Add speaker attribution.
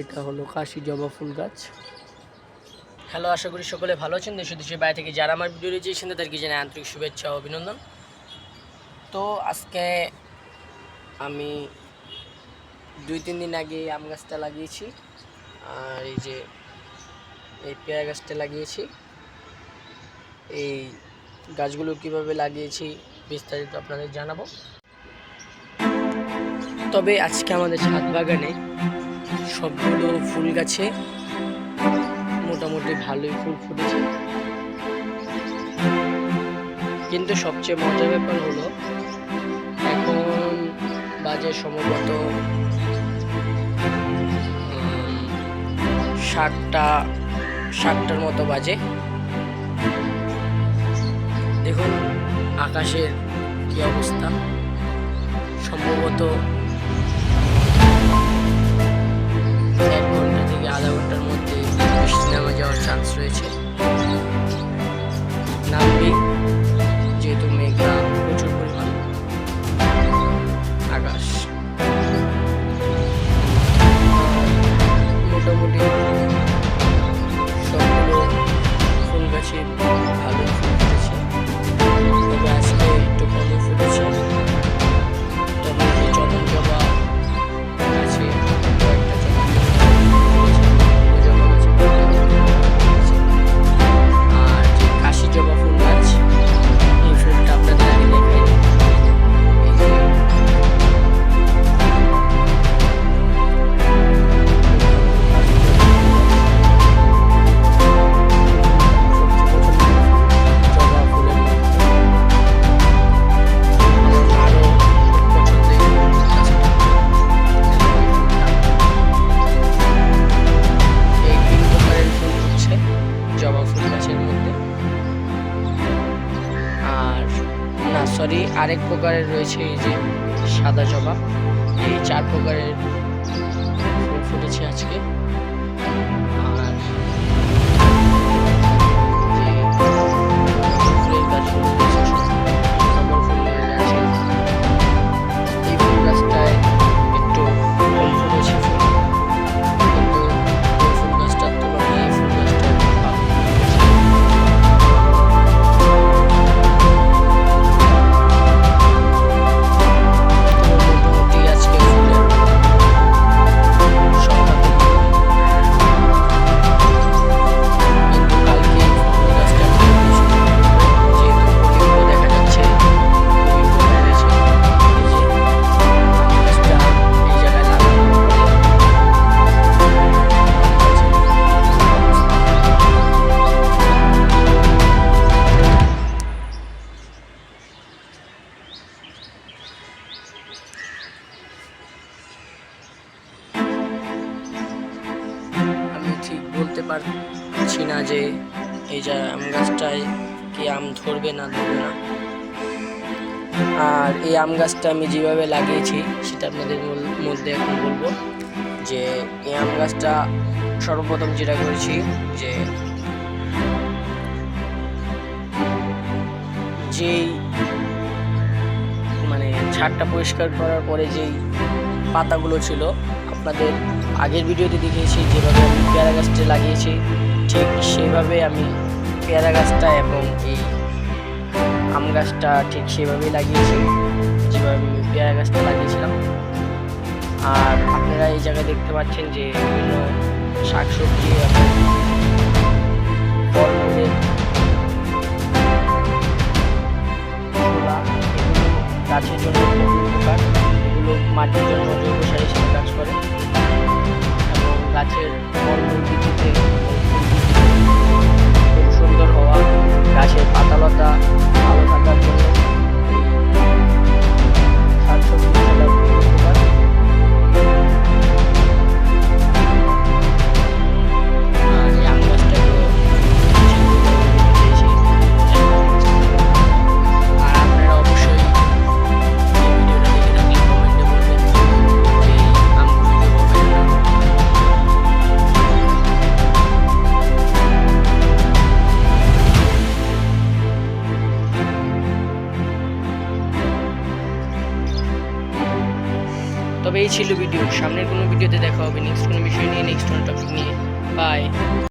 Speaker 1: এটা হলো কাশি জবা ফুল গাছ। হ্যালো, আশা করি সকলে ভালো আছেন। দেশ দেশের বাইরে থেকে যারা আমার ভিডিও রয়েছে তাদেরকে জানাই আন্তরিক শুভেচ্ছা ও অভিনন্দন। তো আজকে আমি দুই, তিন দিন আগে আম গাছটা লাগিয়েছি, আর এই যে এই পেয়ারা গাছটা লাগিয়েছি। এই গাছগুলো কীভাবে লাগিয়েছি বিস্তারিত আপনাদের জানাব। তবে আজকে আমাদের ছাদ বাগানে সবগুলো ফুল গাছে। মোটামুটি ভালোই ফুল ফুটেছে। কিন্তু সবচেয়ে মজার ব্যাপার হলো, এখন বাজে সম্ভবত সাতটা, সাতটার মতো বাজে। দেখুন, আকাশের কি অবস্থা। সম্ভবত 那个叫山水情 আরেক প্রকারের রয়েছে এই যে সাদা জবা। এই চার প্রকারের ফুল ফুটেছে আজকে। পারছি না যে এই যে আম গাছটায় কি আম ধরবে না ধরবে না। আর এই আম গাছটা আমি যেভাবে লাগিয়েছি, সেটা আপনাদের মধ্যে এখন বলব যে এই আম গাছটা সর্বপ্রথম যেটা করেছি যে যেই মানে ছাদটা পরিষ্কার করার পরে যেই পাতাগুলো ছিল, আপনাদের আগের ভিডিওতে দেখিয়েছি, যেভাবে গাছটা লাগিয়েছি, ঠিক সেভাবে আমি পেয়ারা গাছটা এবং এই আম গাছটা ঠিক সেভাবেই লাগিয়েছি, যেভাবে আমি পেয়ারা গাছটা লাগিয়েছিলাম। আর আপনারা এই জায়গায় দেখতে পাচ্ছেন যে বিভিন্ন শাকসবজি গাছের জন্য উপকার, এগুলো মাটির জন্য জৈব সার হিসেবে কাজ করে। এবং গাছের ছিল ভিডিও সামনের কোনো ভিডিওতে দেখা হবে। নেক্সট কোনো বিষয় নিয়ে নেক্সট কোনো টপিক নিয়ে। বাই